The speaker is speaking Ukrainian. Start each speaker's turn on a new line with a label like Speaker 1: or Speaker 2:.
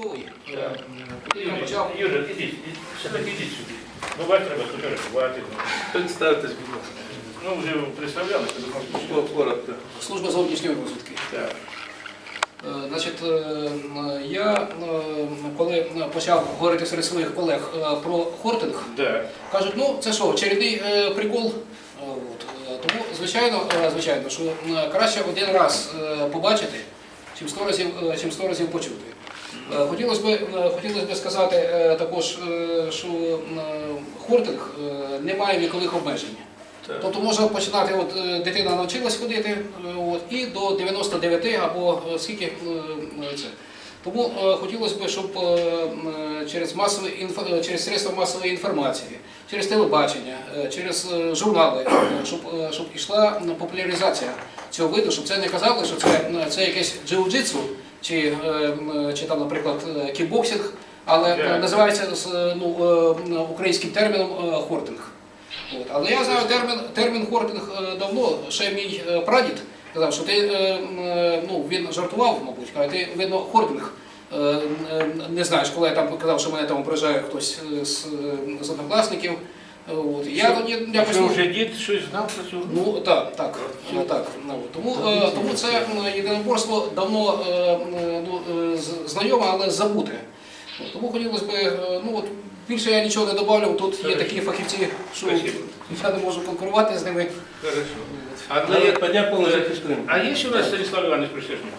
Speaker 1: військовий. е, почав?
Speaker 2: Юрій, ідіть, ідіть, все-таки ідіть сюди. Ну, вас треба сфотографувати.
Speaker 3: Представтесь, будь ласка.
Speaker 2: Ну, вже представлялися,
Speaker 3: О, Коротко.
Speaker 1: Служба зовнішньої розвідки.
Speaker 2: Так.
Speaker 1: Е, Значить, е, я е, коли почав говорити серед своїх колег е, про хортинг,
Speaker 2: Да.
Speaker 1: кажуть, ну це що, очередний е, прикол. Е, От. Е, Тому, звичайно, е, звичайно, що е, краще один раз е, побачити, чим сто разів, е, чим сто разів почути. Е, Хотілося б, е, хотілося б сказати е, також, що хортинг е, не має вікових обмежень. Тобто можна починати, от дитина навчилась ходити, от, і до 99 або скільки це. Тому хотілося б, щоб через масові через средства масової інформації, через телебачення, через журнали, щоб, щоб ішла м, популяризація цього виду, щоб це не казали, що це, це якесь джиу-джитсу чи, е, чи там, наприклад, е, кікбоксинг, але е, називається е, ну, е, українським терміном е, хортинг. От. Але я знаю термін, термін хортинг е, давно, ще мій е, прадід казав, що ти е, е, ну, він жартував, мабуть, каже, ти видно хортинг. е, е, Не знаєш, коли я там казав, що мене там ображає хтось е, з, е, з однокласників. Е, От. Я тоді якось
Speaker 2: Що
Speaker 1: ну,
Speaker 2: вже дід щось знав про цю?
Speaker 1: Ну так, так, так. Ну, тому, е, тому це єдиноборство давно е, ну, е, знайоме, але забуте. Тому хотілося б, ну от більше я нічого не добавлю. Тут є такі фахівці, що я не можу конкурувати з ними.
Speaker 2: Хорошо. А,
Speaker 3: Народ подняв повну захист Криму.
Speaker 2: а є ще у нас Станіслав Іванович Присяжний?